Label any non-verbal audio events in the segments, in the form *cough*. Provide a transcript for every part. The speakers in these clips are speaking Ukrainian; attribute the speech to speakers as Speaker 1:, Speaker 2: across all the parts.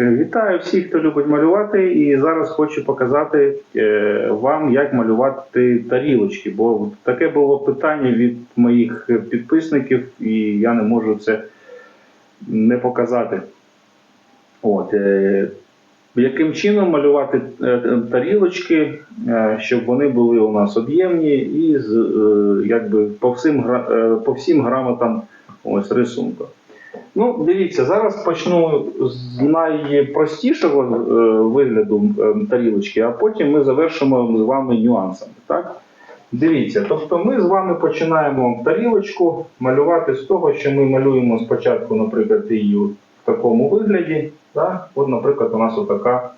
Speaker 1: Е, Вітаю всіх, хто любить малювати, і зараз хочу показати е, вам, як малювати тарілочки. Бо таке було питання від моїх підписників, і я не можу це не показати. От, е, яким чином малювати тарілочки, щоб вони були у нас об'ємні і якби по всім, по всім грамотам ось, рисунку. Ну, дивіться, зараз почну з найпростішого е, вигляду е, тарілочки, а потім ми завершимо з вами нюансами. Так? Дивіться, тобто ми з вами починаємо тарілочку малювати з того, що ми малюємо спочатку, наприклад, її в такому вигляді. Так? От, наприклад, у нас отака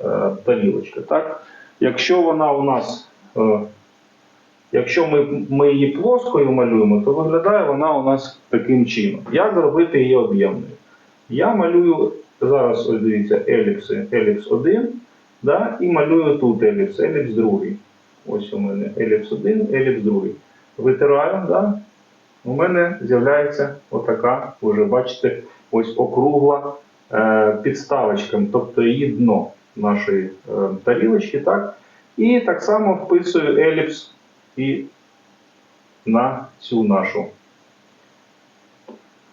Speaker 1: е, тарілочка. Так? Якщо вона у нас е, Якщо ми, ми її плоскою малюємо, то виглядає вона у нас таким чином. Як зробити її об'ємною? Я малюю зараз, ось дивіться, еліпси, еліпс 1, да, і малюю тут еліпс, еліпс 2. Ось у мене еліпс 1, еліпс 2. Витираю, да, у мене з'являється отака, вже бачите, ось округла е, підставочка, тобто її дно нашої е, тарілочки. Так? І так само вписую еліпс і на цю нашу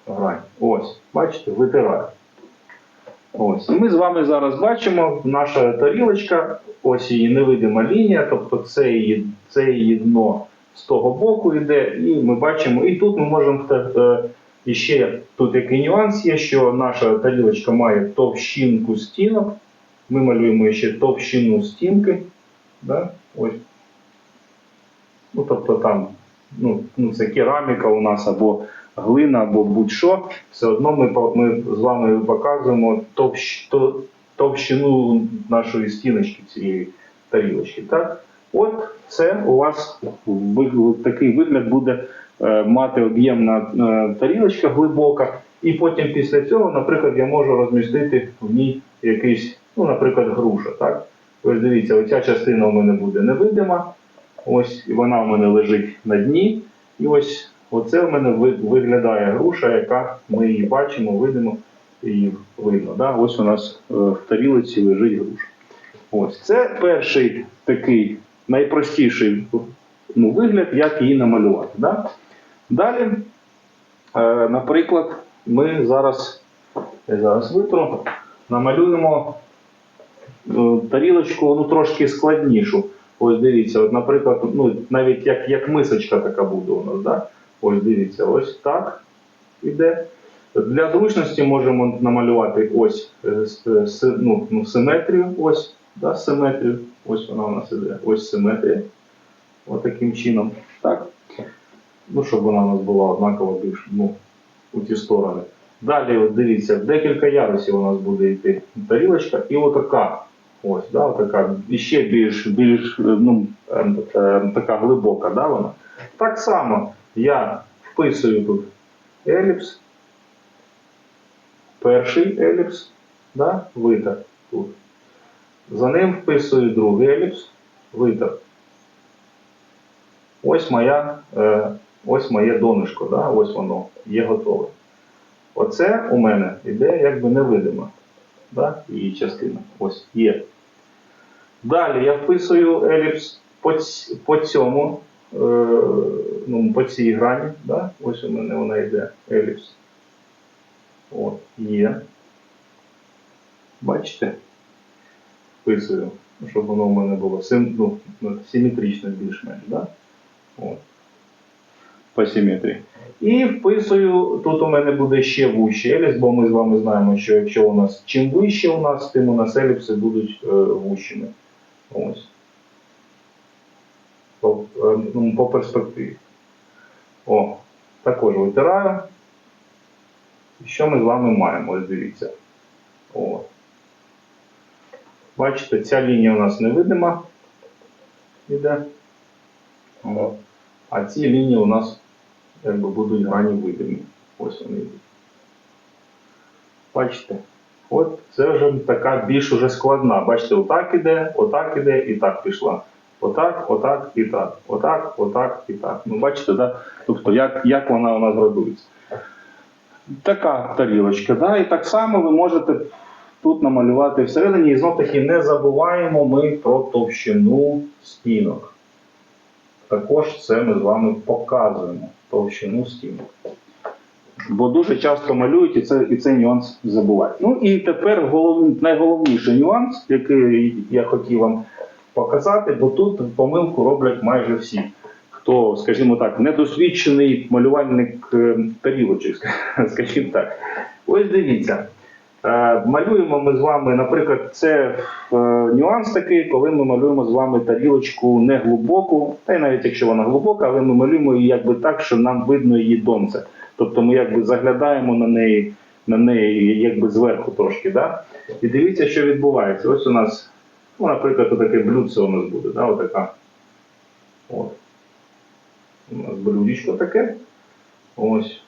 Speaker 1: грань. Ось, бачите, витираю. Ось. І ми з вами зараз бачимо, наша тарілочка, ось її невидима лінія, тобто це її, це її дно з того боку йде, і ми бачимо, і тут ми можемо е, і ще тут який нюанс є, що наша тарілочка має товщинку стінок. Ми малюємо ще товщину стінки. Да? Ось Ну, тобто там, ну, ну це кераміка у нас або глина, або будь-що, все одно ми, ми з вами показуємо товщ, то, товщину нашої стіночки цієї тарілочки. Так? От це у вас такий вигляд буде е, мати об'ємна тарілочка глибока, і потім після цього, наприклад, я можу розмістити в ній якийсь, ну, наприклад, груша. Так? Ось дивіться, оця частина у мене буде невидима. Ось і вона в мене лежить на дні. І ось оце в мене виглядає груша, яка ми її бачимо, видимо, її видно. Да? Ось у нас е, в тарілиці лежить груша. Ось це перший такий найпростіший ну, вигляд, як її намалювати. Да? Далі, е, наприклад, ми зараз, я зараз витру, намалюємо е, тарілочку ну, трошки складнішу. Ось дивіться, от, наприклад, ну, навіть як, як мисочка така буде у нас, да? ось дивіться, ось так іде. Для зручності можемо намалювати ось е, с- ну, ну, симетрію, ось, да, симетрію, ось вона у нас іде, ось симетрія. Ось таким чином. Так? Ну, щоб вона у нас була однакова більш ну, у ті сторони. Далі, от дивіться, декілька ярусів у нас буде йти тарілочка, і отака. Ось, да, отака, і ще більш, більш ну, ем, е, така глибока, да, вона. Так само я вписую тут еліпс, перший еліпс, да, витер тут. За ним вписую другий еліпс, витер. Ось моя, е, ось моє донышко, да, ось воно є готове. Оце у мене іде якби невидима. Да, її частина. Ось є. Далі я вписую еліпс по, по цьому, е, ну, по цій грані. Да? Ось у мене вона йде еліпс. От, є. Бачите? Вписую, щоб воно у мене було сим, ну, симетрично більш-менш. Да? От. По симетрії. І вписую, тут у мене буде ще вущий еліпс, бо ми з вами знаємо, що якщо у нас чим вище у нас, тим у нас еліпси будуть е, вущими. Ось. По, е, ну, по перспективі. О, також витираю. І що ми з вами маємо? Ось дивіться. О. Бачите, ця лінія у нас невидима. Іде. О. А ці лінії у нас якби будуть грані видимі. Ось вони йдуть. Бачите? От це вже така більш уже складна. Бачите, отак іде, отак іде і так пішла. Отак, отак і так. Отак, отак і так. Ну, бачите, да? тобто як, як вона у нас градується. Така тарілочка, да? і так само ви можете тут намалювати всередині. І знов таки не забуваємо ми про товщину стінок. Також це ми з вами показуємо товщину стін. Бо дуже часто малюють і, це, і цей нюанс забувають. Ну і тепер голов, найголовніший нюанс, який я хотів вам показати, бо тут помилку роблять майже всі. Хто, скажімо так, недосвідчений малювальник е, тарілочок, *laughs* скажімо так. Ось дивіться. Е, Малюємо ми з вами, наприклад, це е, нюанс такий, коли ми малюємо з вами тарілочку не глибоку, та й навіть якщо вона глибока, але ми малюємо її якби так, що нам видно її донце. Тобто ми якби заглядаємо на неї, на неї якби зверху трошки. Да? І дивіться, що відбувається. Ось у нас, ну, наприклад, таке блюдце у нас буде, да? Отака. От. У нас блюдечко таке. Ось.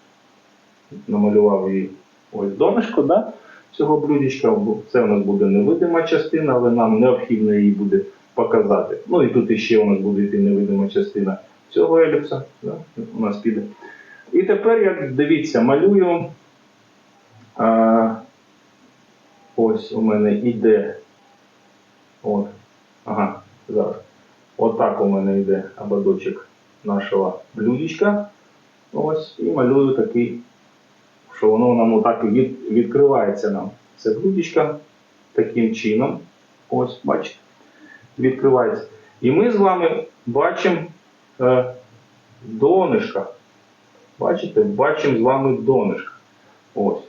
Speaker 1: Намалював її ось донышко, да? Цього блюдечка. Це у нас буде невидима частина, але нам необхідно її буде показати. Ну і тут іще у нас буде йти невидима частина цього еліпса. Да? У нас піде. І тепер я дивіться, малюю. А, ось у мене іде. От. Ага, зараз. Отак у мене йде ободочок нашого блюдечка. Ось, і малюю такий, що воно нам отак від, відкривається нам. Це блюдечко таким чином. Ось, бачите, відкривається. І ми з вами бачимо е, донышко. Бачите, бачимо з вами донышко. Ось.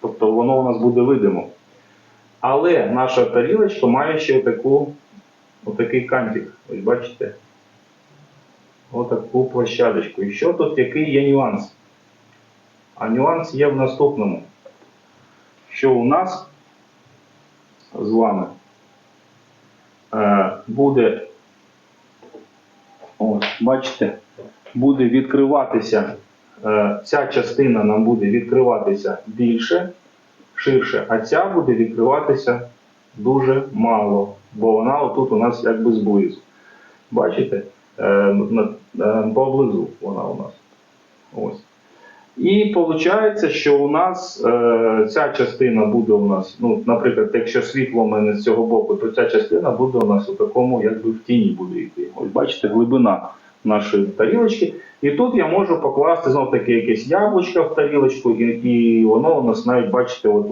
Speaker 1: Тобто воно у нас буде видимо. Але наша тарілочка має ще таку, отакий кантик. Ось бачите? Отаку площадочку. І що тут, який є нюанс? А нюанс є в наступному. Що у нас з вами е, буде, от, бачите, буде відкриватися, е, ця частина нам буде відкриватися більше, ширше, а ця буде відкриватися дуже мало, бо вона отут у нас якби зблизу. Бачите? Е, поблизу вона у нас. Ось. І виходить, що у нас е, ця частина буде у нас, ну, наприклад, якщо світло у мене з цього боку, то ця частина буде у нас у такому, якби в тіні буде йти. Ось бачите, глибина нашої тарілочки. І тут я можу покласти знов таки якесь яблучко в тарілочку, і, і воно у нас навіть, бачите, от,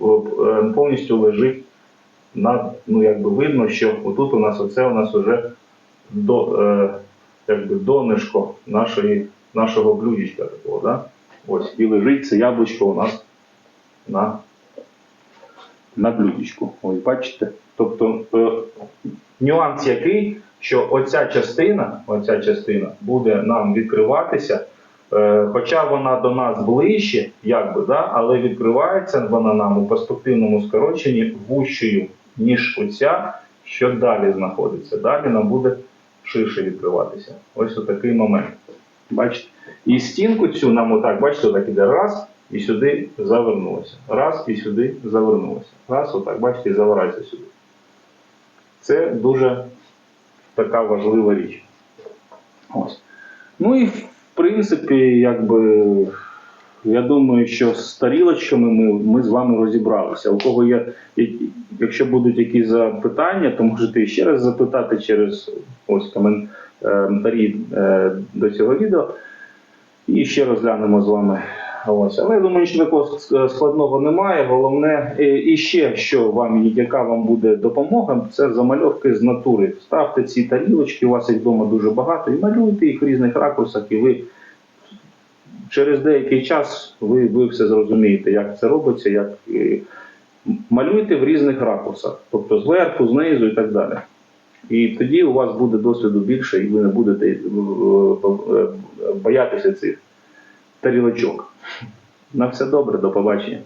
Speaker 1: от, е, повністю лежить на, ну, якби видно, що отут у нас оце у нас вже до, е, якби донышко нашої, нашого блюдечка такого, да? Ось, і лежить це яблучко у нас на, на блюдечку. Ось бачите? Тобто е, нюанс який, що оця частина, оця частина буде нам відкриватися, е, хоча вона до нас ближче, якби, да? але відкривається вона нам у перспективному скороченні вущою, ніж оця, що далі знаходиться. Далі нам буде ширше відкриватися. Ось отакий момент. Бачите? І стінку цю нам отак, бачите, отак іде раз і сюди завернулося. Раз і сюди завернулося. Раз, отак, бачите, і завирається сюди. Це дуже така важлива річ. Ось. Ну і в принципі, якби. Я думаю, що з тарілочками ми, ми з вами розібралися. У кого є, якщо будуть якісь запитання, то можете ще раз запитати через ось коментарі е, до цього відео. І ще розглянемо з вами. Ось. Але я думаю, що такого складного немає. Головне, е, і ще що вам, яка вам буде допомога, це замальовки з натури. Ставте ці тарілочки, у вас їх вдома дуже багато, і малюйте їх в різних ракурсах, і ви через деякий час ви, ви все зрозумієте, як це робиться, як е, малюйте в різних ракурсах, тобто зверху, знизу і так далі. І тоді у вас буде досвіду більше, і ви не будете е, е, боятися цих тарілочок. На все добре, до побачення.